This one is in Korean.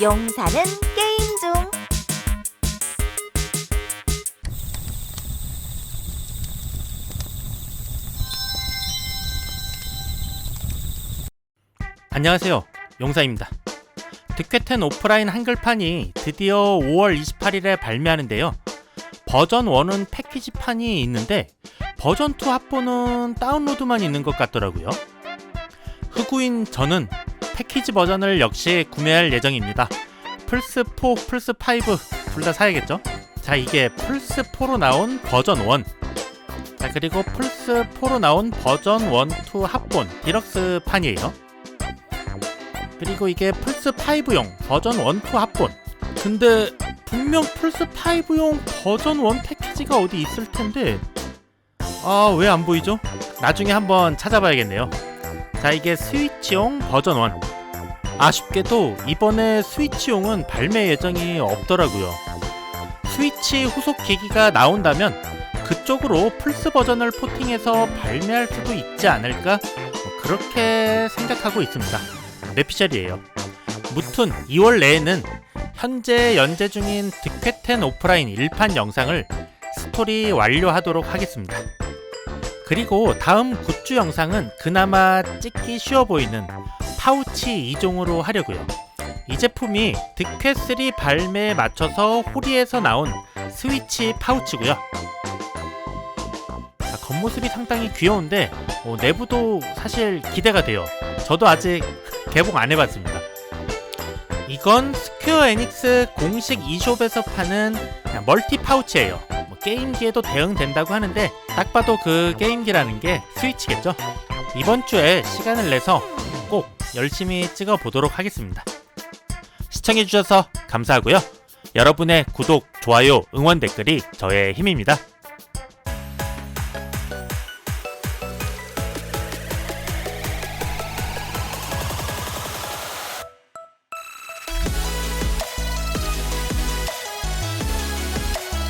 용사는 게임 중. 안녕하세요. 용사입니다. 득회텐 오프라인 한글판이 드디어 5월 28일에 발매하는데요. 버전 1은 패키지판이 있는데 버전 2 합본은 다운로드만 있는 것 같더라고요. 흑우인 저는 패키지 버전을 역시 구매할 예정입니다. 플스4, 플스5 둘 다 사야겠죠? 자, 이게 플스4로 나온 버전 1. 자, 그리고 플스4로 나온 버전 1, 2 합본 디럭스 판이에요. 그리고 이게 플스5용 버전 1, 2 합본. 근데 분명 플스5용 버전 1 패키지가 어디 있을 텐데. 아, 왜 안 보이죠? 나중에 한번 찾아봐야겠네요. 자, 이게 스위치용 버전 1. 아쉽게도 이번에 스위치용은 발매 예정이 없더라고요. 스위치 후속 기기가 나온다면 그쪽으로 플스 버전을 포팅해서 발매할 수도 있지 않을까? 뭐 그렇게 생각하고 있습니다. 뇌피셜이에요. 무튼 2월 내에는 현재 연재 중인 득회텐 오프라인 1판 영상을 스토리 완료하도록 하겠습니다. 그리고 다음 굿즈 영상은 그나마 찍기 쉬워 보이는 파우치 2종으로 하려고요. 이 제품이 득회3 발매에 맞춰서 호리에서 나온 스위치 파우치고요. 아, 겉모습이 상당히 귀여운데 어, 내부도 사실 기대가 돼요. 저도 아직 개봉 안 해봤습니다. 이건 스퀘어 에닉스 공식 e숍에서 파는 멀티 파우치예요. 뭐 게임기에도 대응된다고 하는데 딱 봐도 그 게임기라는 게 스위치겠죠. 이번 주에 시간을 내서 꼭 열심히 찍어 보도록 하겠습니다. 시청해주셔서 감사하고요. 여러분의 구독, 좋아요, 응원 댓글이 저의 힘입니다.